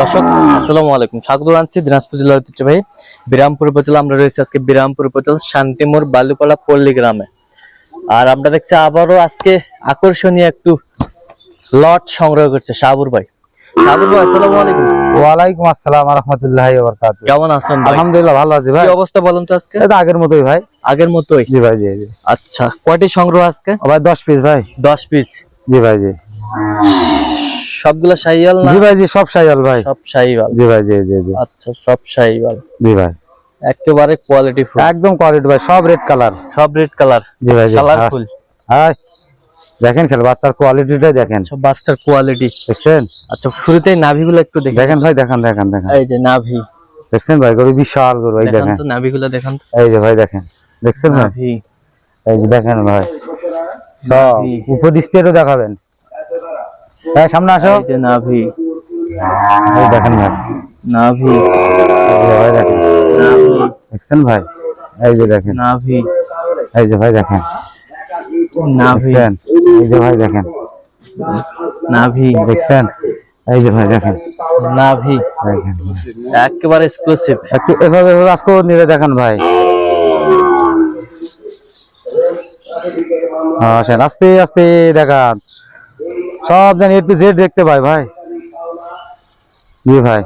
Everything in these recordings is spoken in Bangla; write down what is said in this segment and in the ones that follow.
দর্শক আসসালামু আলাইকুম। স্বাগত জানাচ্ছি দিনাজপুর জেলার ঐতিহ্যবাহী বিরামপুর উপজেলা। আমরা রয়েছি আজকে বিরামপুর উপজেলা শান্তিমোড় বালুপালা পল্লী গ্রামে। আর আমরা দেখছি আবারও আজকে আকর্ষণীয় একটু লট সংগ্রহ করছে শাহাবুর ভাই। শাহাবুর ভাই আসসালামু আলাইকুম। ওয়ালাইকুম আসসালাম রহমতুল্লাহ কেমন আছেন ভাই? আলহামদুলিল্লাহ ভালো আছি ভাই। অবস্থা বলুন তো আজকে? তো আগের মতোই ভাই। আগের মতোই? জি ভাই জি জি। আচ্ছা কয়টি সংগ্রহ আজকে? ভাই দশ পিস ভাই। দশ পিস জি ভাই জি। সবগুলো শাহিয়াল না? জি ভাই জি সব সাইয়াল ভাই। সব শাহিওয়াল জি ভাই জি জি জি। আচ্ছা সব শাহিওয়াল জি ভাই। একেবারে কোয়ালিটি ফুল একদম কোয়ালিটি ভাই সব রেড কালার সব রেড কালার জি ভাই জি। কালারফুল হাই দেখেন খেল বাচ্চার কোয়ালিটিটাই দেখেন। সব বাচ্চার কোয়ালিটি দেখছেন? আচ্ছা শুরুতেই নাভিগুলো একটু দেখি। দেখেন ভাই দেখেন দেখেন দেখেন। এই যে নাভি। দেখছেন ভাই গরু বিশাল গরু ভাই দেখেন তো নাভিগুলো দেখেন এই যে ভাই দেখেন। দেখছেন ভাই এই যে দেখেন ভাই। সব। উপদৃষ্টিরও দেখাবেন। হ্যাঁ সামনে আসো। যে নাভি। এই দেখেন ভাই। নাভি। ভাই দেখেন। দেখছেন ভাই? এই যে দেখেন। নাভি। এই যে ভাই দেখেন। নাভি। এই যে ভাই দেখেন। নাভি। দেখছেন? এই যে ভাই দেখেন। নাভি। দেখেন। একেবারে এক্সক্লুসিভ একটু এভাবে এভাবে আজকে নিয়ে দেখেন ভাই। আসেন আস্তে আস্তে দেখান। সব জানি এ টু জেড দেখতে পাই ভাই। জি ভাই।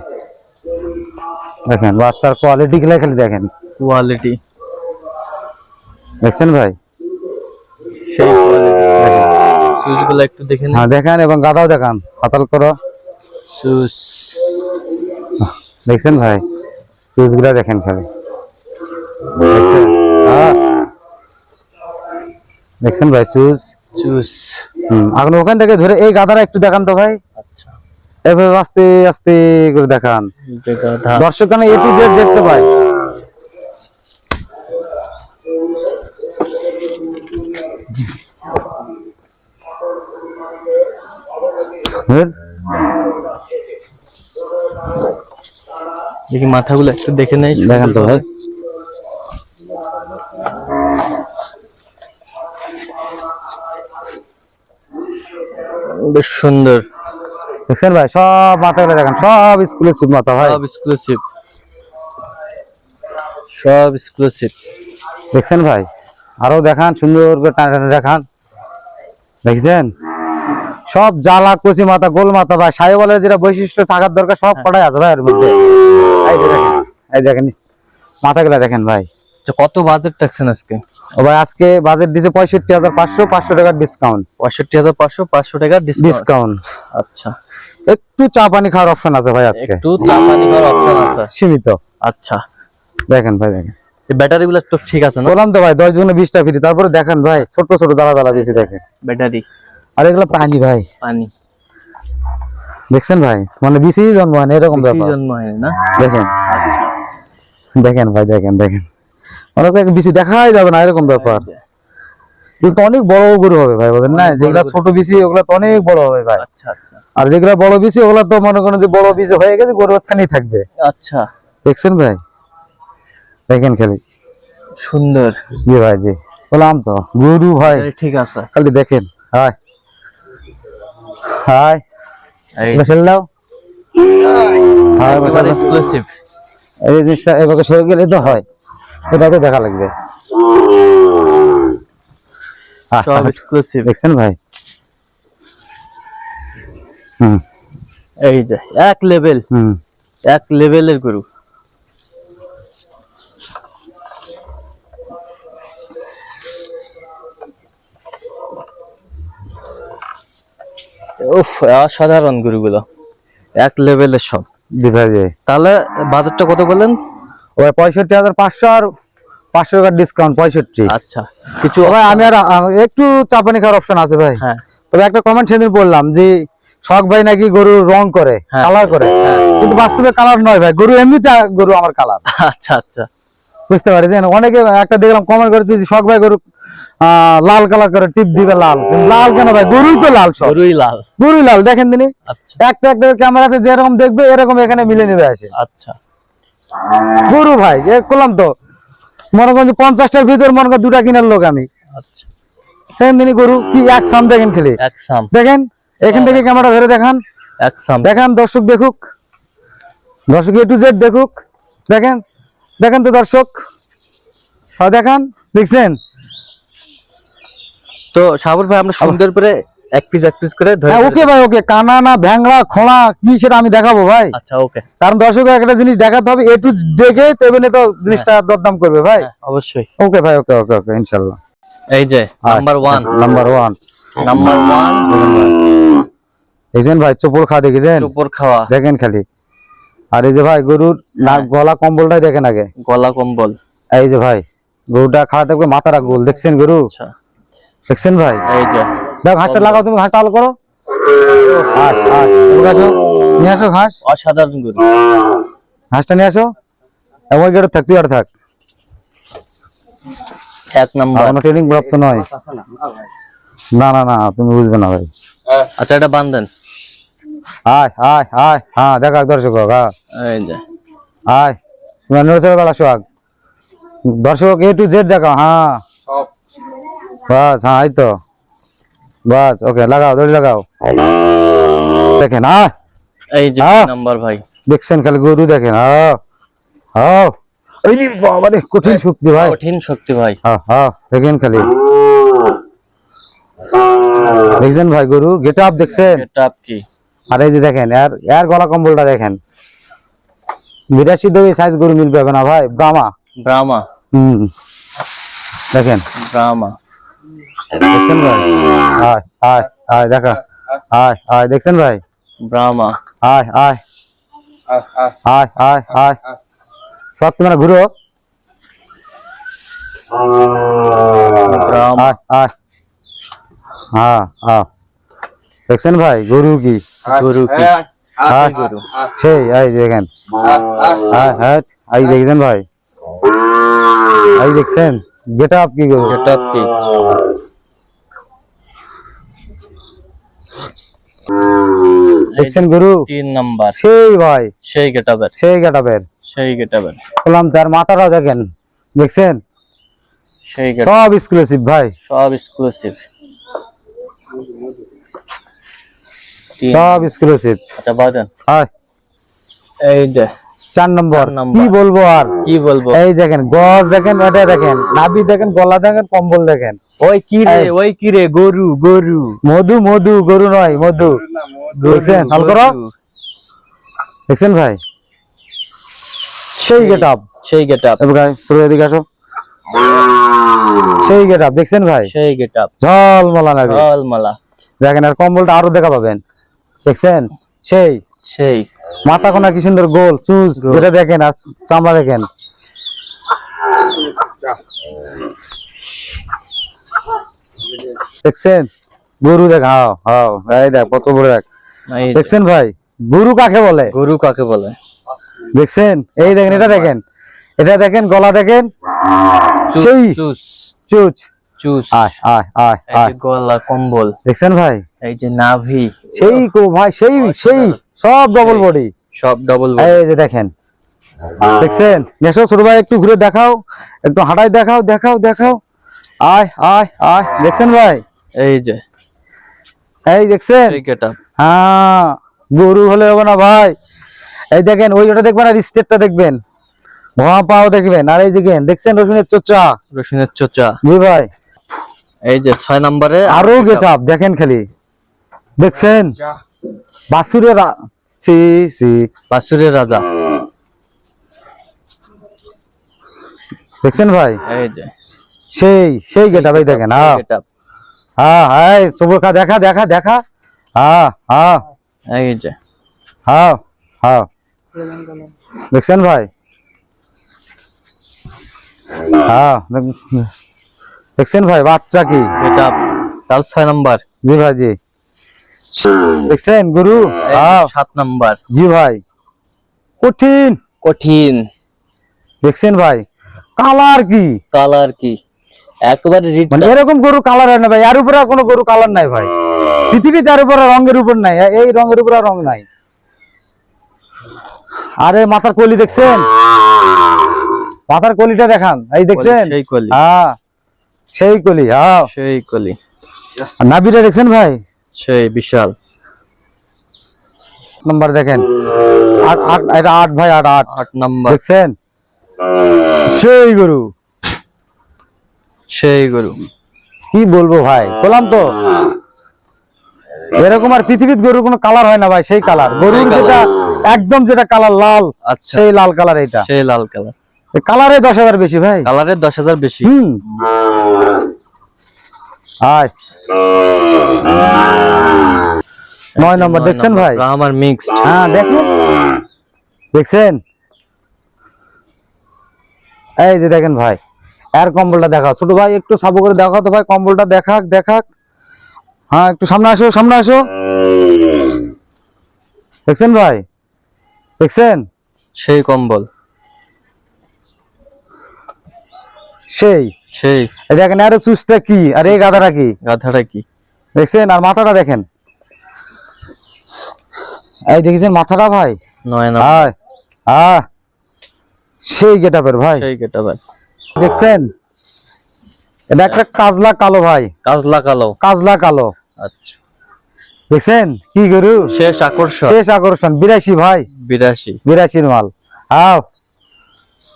দেখেন বাচ্চার কোয়ালিটি গুলা খালি দেখেন। কোয়ালিটি দেখছেন ভাই? সেই সুইচগুলো একটু দেখে নিন হ্যাঁ দেখেন এবং গাদাও দেখান। হাতাল করো। সুস দেখছেন ভাই? ফিউজ দেখেন খালি। দেখছেন? হ্যাঁ। দেখছেন ভাই সুস হুম এখন ওখান থেকে ধরে এই গাদাটা একটু দেখান তো ভাই। আচ্ছা। এভাবে আস্তে আস্তে করে দেখান। দর্শক এ টু জেড দেখতে পায়। বুঝলেন? দেখি মাথাগুলো একটু দেখে নেই। দেখান তো ভাই। বেশ সুন্দর। দেখছেন ভাই? সব মাথা গুলো দেখেন। সব স্কুলের সুপ মাথা ভাই। সব এক্সক্লুসিভ সব এক্সক্লুসিভ দেখছেন ভাই? আরও দেখান সুন্দর করে টানা টানা দেখান। দেখছেন? সব জ্বালা কচি মাথা গোল মাথা ভাই। বলে যেটা বৈশিষ্ট্য থাকার দরকার সব কটাই আছে ভাই এর মধ্যে। এই দেখেন এই দেখেন মাথাগুলা দেখেন ভাই। কত বাজেট রাখছেন আজকে? ভাই আজকে বাজেট দিছে পঁয়ষট্টি হাজার পাঁচশো পাঁচশো টাকার ডিসকাউন্ট পঁয়ষট্টি হাজার পাঁচশো পাঁচশো টাকা ডিসকাউন্ট আচ্ছা। একটু চা পানি খাওয়ার অপশন আছে ভাই আজকে। একটু চাপানি করার অপশন আছে। সীমিত। আচ্ছা। দেখেন ভাই দেখেন। ব্যাটারি গুলো তো ঠিক আছে না? বললাম তো ভাই দশ জনে বিশটা ফ্রি তারপরে দেখেন ভাই ছোট ছোট দালা দালা বেশি দেখেন ব্যাটারি আর এগুলো পানি ভাই। পানি। দেখছেন ভাই? মানে জন্ম হয় এরকম ব্যাপার। জন্ম হয় না। দেখেন। দেখেন ভাই দেখেন দেখেন। মানে তো বিসি দেখাই যাবে না এরকম ব্যাপার। কিন্তু অনেক বড় গরু হবে ভাই বলেন না? যেগুলা ছোট বিসি ওগুলা তো অনেক বড় হবে ভাই। আচ্ছা আচ্ছা। আর যেগুলা বড় বিসি ওগুলা তো মনে করেন যে বড় বিসি হয়ে গেছে গরু ওখানেই থাকবে। আচ্ছা। দেখছেন ভাই? দেখেন খালি। সুন্দর। জি ভাই জি। বললাম তো গরু ভাই। ঠিক আছে। খালি দেখেন হাই। হাই। দাও। হাই এক্সক্লুসিভ এই জিনিসটা এভাবে সরে গেলে তো হয়। এটা তো দেখা লাগবে। সব এক্সক্লুসিভ দেখছেন ভাই? হুম। এই যে এক লেভেল হুম। এক লেভেলের গরু। উফ অসাধারণ গরুগুলো। এক লেভেলের সব। জি ভাই তাহলে বাজারটা কত বললেন? ওই পঁয়ষট্টি হাজার পাঁচশো আর পাঁচশো টাকার ডিসকাউন্ট পঁয়ষট্টি। আচ্ছা। কিছু ভাই আমি আর একটু চাপানি খাওয়ার অপশন আছে ভাই। হ্যাঁ। তবে একটা কমেন্ট সেদিন বললাম যে শখ ভাই নাকি গরু রং করে হ্যাঁ। কালার করে। কিন্তু বাস্তবে কালার নয় ভাই গরু এমনিতে গরু আমার কালার আচ্ছা আচ্ছা। বুঝতে পারছেন অনেকে একটা দেখলাম কমেন্ট করেছে যে শখ ভাই গরু আহ, লাল কালার করে টিপ দিবে লাল। লাল কেন ভাই? গরুই তো লাল সব গরুই লাল। গরুই লাল দেখেন তিনি। আচ্ছা। একটা একটা ক্যামেরাতে যেরকম দেখবে এরকম এখানে মিলে নেবে আসে। আচ্ছা। গরু ভাই এ করলাম তো। মনে করেন পঞ্চাশটার ভিতর মনে করেন দুটা কিনার লোক আমি। আচ্ছা। দেখেন তিনি গরু কি এক সাম দেখেন খেলে। দেখেন এখান থেকে ক্যামেরা ধরে দেখান। এক সাম। দেখান দর্শক দেখুক। দর্শক এ টু জেড দেখুক। দেখেন দেখেন তো দর্শক। হ্যাঁ দেখান দেখছেন? তো সাবর ভাই আমরা সুন্দর করে এক পিস এক পিস করে হ্যাঁ ওকে ভাই ওকে। কানা না ভ্যাংড়া খোঁড়া কি সেটা আমি দেখাবো ভাই? আচ্ছা ওকে। কারণ দর্শক একটা জিনিস দেখাতে হবে এ টু দেখে তেমনি তো জিনিসটা দরদাম করবে ভাই। অবশ্যই। ওকে ভাই ওকে ওকে ওকে এই যে নাম্বার নাম্বার নাম্বার ভাই চোপড় খা দেখেছেন উপর খাওয়া। দেখেন খালি। আর এই যে ভাই গরুর নাক গলা কম্বলটাই দেখেন আগে। গলা কম্বল। এই যে ভাই গরুটা খাওয়া থাকবে মাথাটা গোল। দেখছেন গরু? আচ্ছা। দেখছেন ভাই? এই যে। দেখ হাঁসটা লাগাও তুমি হাঁসটা আলো করো। নিয়ে আসো অসাধারণ গরু নিয়ে আসো। এবং ওই গেটে থাক তুই আর থাক। এক নাম্বার। ট্রেনিং প্রাপ্ত নয়। না না না তুমি বুঝবে না ভাই। আচ্ছা এটা বান্ধেন আয় আয় আয় হ্যাঁ দেখা দর্শক হ্যাঁ। আয় বেলা সোহাগ দর্শক এ টু জেড দেখাও হ্যাঁ। বাস হ্যাঁ এই তো। বাস ওকে লাগাও দড়ি লাগাও। দেখেন এই যে নাম্বার ভাই। দেখছেন খালি গরু দেখেন হ্যাঁ হ্যাঁ এই যে বাবা রে কঠিন শক্তি ভাই। কঠিন শক্তি ভাই। হ্যাঁ হ্যাঁ দেখেন খালি। দেখছেন ভাই গরু গেট আপ দেখছেন? কি? আর এই যে দেখেন এর এর গলা কম্বলটা দেখেন। বিরাশি দই সাইজ গরু মিলবে না ভাই ব্রাহ্মা। ব্রাহ্মা। হুম। দেখেন। ব্রাহ্মা। দেখছেন ভাই? আয় আয় আয় দেখা। আয় আয় দেখছেন ভাই? ব্রাহ্মা। আয় আয় আয় আয় আয় সব তোমরা ঘুরো। ব্রাহ্মা। আয় আয় হ্যাঁ হ্যাঁ। দেখছেন ভাই গরু কি? গরু কি? হ্যাঁ গরু সেই এই দেখেন। হ্যাঁ হ্যাঁ। দেখছেন ভাই? এই দেখছেন? গেট আপ কি গরু এটা কি? দেখছেন গরু তিন নাম্বার। সেই ভাই। সেই গেটাবের। সেই গেট আপের সেই গেটাবের। বললাম তার মাথাটাও দেখেন দেখছেন? সেই সব এক্সক্লুসিভ ভাই। সব এক্সক্লুসিভ সব এক্সক্লুসিভ আচ্ছা বাদেন হয় এই দে চার নম্বর। চার নম্বর। কি বলব আর? কি বলব? এই দেখেন গজ দেখেন এটা দেখেন নাভি দেখেন গলা দেখেন কম্বল দেখেন। ওই কি রে ওই কি রে গরু গরু। মধু মধু গরু নয় মধু। দেখছেন? হাল করো। দেখছেন ভাই? সেই গেট আপ। সেই গেটআপ এবার শুরু এদিকে আসো। সেই গেট আপ দেখছেন ভাই? সেই গেটআপ ঝলমলা নাভি জলমালা দেখেন আর কম্বলটা আরও দেখা পাবেন। দেখছেন? সেই। সেই। মাথা কোনা কি সুন্দর গোল চুজ। যেটা দেখেন আর চামড়া দেখেন। দেখছেন? গরু দেখ হাও হাও এই দেখ কত বড় যে, দেখছেন ভাই? গরু কাকে বলে? গরু কাকে বলে? দেখছেন? এই দেখেন এটা দেখেন। এটা দেখেন গলা দেখেন। সেই। চুচ। চুস আয় আয় আয় আয়। গলা কম্বল। দেখছেন ভাই? এই যে নাভি। সেই কো ভাই সেই সেই সব ডবল বডি সব ডবল এই যে দেখেন। দেখছেন? নেশো ছোট ভাই একটু ঘুরে দেখাও একটু হাঁটাই দেখাও দেখাও দেখাও। আয় আয় আয়। দেখছেন ভাই? এই যে। এই দেখছেন? হ্যাঁ গরু হলে হবে না ভাই। এই দেখেন ওই ওটা দেখবেন আর স্টেটটা দেখবেন। ভয়া পাও দেখবেন। আর এই দেখেন দেখছেন রসুনের চোচা? রসুনের চোচা। জি ভাই। এই যে ছয় নম্বরে আরও গেট আপ দেখেন খালি। দেখছেন? বাসুরের সি সি। বাসুরের রাজা। দেখছেন ভাই? এই যে। সেই সেই গেট আপ এই দেখেন হ্যাঁ গেটআপ হ্যাঁ হ্যাঁ সবুর খা দেখা দেখা দেখা। হ্যাঁ হ্যাঁ। এই যে। হ্যাঁ হ্যাঁ। দেখছেন ভাই? হ্যাঁ দেখছেন ভাই বাচ্চা কি? গেটআপ তার ছয় নম্বর। জি ভাই জি। দেখছেন গুরু? হ্যাঁ। সাত নম্বর। জি ভাই। কঠিন। কঠিন। দেখছেন ভাই? কালার কি? কালার কি? একবারে মানে এরকম গরু কালার হয় না ভাই। এর উপরে কোনো গরু কালার নাই ভাই। পৃথিবীতে আর উপরে রঙের উপর নাই। এই রঙের উপরে রং নাই। আরে মাথার কলি দেখছেন? মাথার কলিটা দেখান। এই দেখছেন? সেই কলি। হ্যাঁ সেই কলি হ্যাঁ। সেই কলি। নাভিটা দেখছেন ভাই? সেই বিশাল। নম্বর দেখেন। আট আট এটা আট ভাই আট আট। আট নাম্বার। দেখছেন? সেই গরু। সেই গরু। কি বলব ভাই? বললাম তো। এরকম আর পৃথিবীর গরুর কোনো কালার হয় না ভাই সেই কালার গরুর যেটা একদম যেটা কালার লাল আচ্ছা। সেই লাল কালার এটা সেই লাল কালার কালারে দশ হাজার বেশি ভাই। কালারের দশ হাজার বেশি। হুম। আয়। নয় নম্বর দেখছেন ভাই? আমার মিক্সড হ্যাঁ দেখেন। দেখছেন? এই যে দেখেন ভাই। এর কম্বলটা দেখা ছোট ভাই একটু সাবু করে দেখাও তো ভাই কম্বলটা দেখাক দেখাক। হ্যাঁ একটু সামনে আসো সামনে আসো। দেখছেন ভাই? দেখছেন? সেই কম্বল। সেই? সেই। দেখেন আরে চুসটা কি? আর এই গাধাটা কি? গাধাটা কি? দেখছেন? আর মাথাটা দেখেন। এই দেখেছেন মাথাটা ভাই? নয় না সেই গেটাপের ভাই। সেই গেটা ভাই দেখছেন? এটা একটা কাজলা কালো ভাই। কাজলা কালো। কাজলা কালো। আচ্ছা। দেখছেন? কি গরু? শেষ আকর্ষণ। শেষ আকর্ষণ। বিরাশি ভাই। বিরাশি। বিরাশির মাল। আও।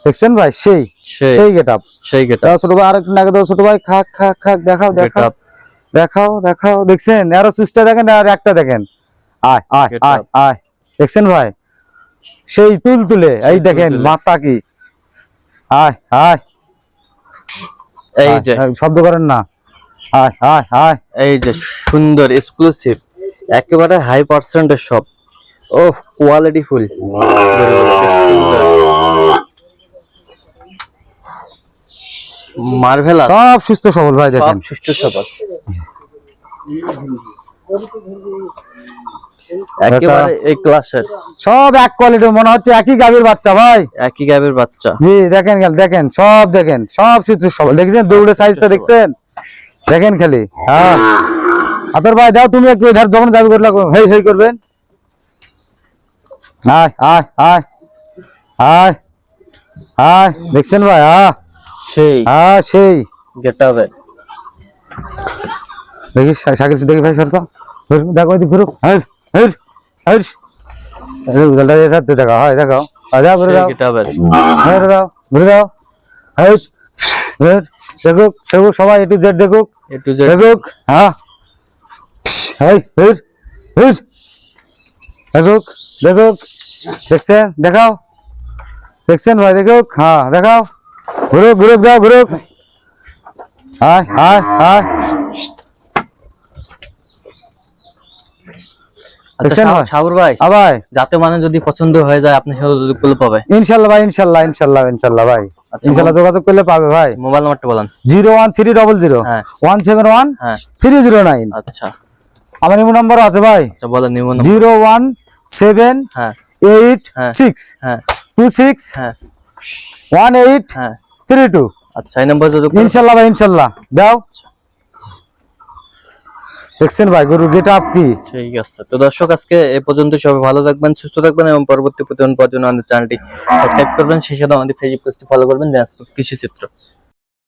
দেখছেন ভাই? সেই। সেই। সেই গেটাপ সেই গেটা ছোট ভাই আরেকটু নাকে দাও ছোট ভাই। খাক খাক খাক দেখাও দেখাও। দেখাও দেখাও। দেখছেন? আরও সুস্থা দেখেন আর একটা দেখেন। আয় আয় আয় আয়। দেখছেন ভাই? সেই তুল তুলে এই দেখেন। মাথা কি। আয় আয়। এই যে শব্দ করেন না। আয় আয় আয়। এই যে সুন্দর এক্সক্লুসিভ একেবারে হাই পার্সেন্টের সব ও কোয়ালিটি ফুল মার্ভেলাস সব সুস্থ সবল ভাই দেখেন। সুষ্ঠু সবল। একেবারে এই ক্লাসের সব এক কোয়ালিটি মনে হচ্ছে একই গাভীর বাচ্চা ভাই। একই গাবের বাচ্চা। জি দেখেন গেল দেখেন সব দেখেন সব সুস্থ সবল। দেখছেন দৌড়ে সাইজটা দেখছেন? দেখেন খালি হ্যাঁ। আতর ভাই দাও তুমি একটু এধার যখন যাবে করলে হেই হেই করবেন। আয় আয় আয় আয় আয় দেখছেন ভাই আহ সেই। আহ সেই। গেটাবে দেখি দেখি ভাই সরতো দেখো ঘুরুক। হের হের হের এই উদালটা দেখাও হয় দেখাও। হয় দাও ঘুরে দাও। গেটাবে ঘুরে দাও ঘুরে দাও। দেখুক সেগুক সবাই একটু জেড দেখুক। এ টু জেড দেখুক হ্যাঁ। হেই দেখুক দেখুক। দেখছেন? দেখাও। দেখছেন ভাই দেখুক? হ্যাঁ দেখাও। ঘুরুক ঘুরুক দাও ঘুরুক। হায় হায় হায় আচ্ছা ভাই? আবার যাতে মানে যদি পছন্দ হয়ে যায় আপনার সাথে যদি কুল পাবে। ইনশাল্লাহ ভাই ইনশাল্লাহ ইনশাল্লাহ ইনশাল্লাহ ভাই। আচ্ছা, ইনশাল্লাহ যোগাযোগ করলে পাবে ভাই। মোবাইল নাম্বারটা বলেন। Zero one three double zero. হ্যাঁ। ওয়ান সেভেন ওয়ান হ্যাঁ। Three zero nine. আচ্ছা। আমার ইমো নাম্বার আছে ভাই। আচ্ছা বলেন নিমো জিরো ওয়ান সেভেন হ্যাঁ এইট হ্যাঁ। সিক্স। হ্যাঁ। Two six. হ্যাঁ। ওয়ান এইট হ্যাঁ। Three two. আচ্ছা এই নাম্বার ইনশাল্লাহ ভাই ইনশাল্লাহ। দাও। দেখছেন ভাই গরু গেট আপ কি? ঠিক আছে। তো দর্শক, আজকে এ পর্যন্ত সবাই ভালো থাকবেন, সুস্থ থাকবেন এবং পরবর্তী প্রতিদিন পর্যন্ত আমাদের চ্যানেলটি সাবস্ক্রাইব করবেন। সেই সাথে আমাদের ফেসবুক পেজটি ফলো করবেন দিনাজপুর কৃষি চিত্র।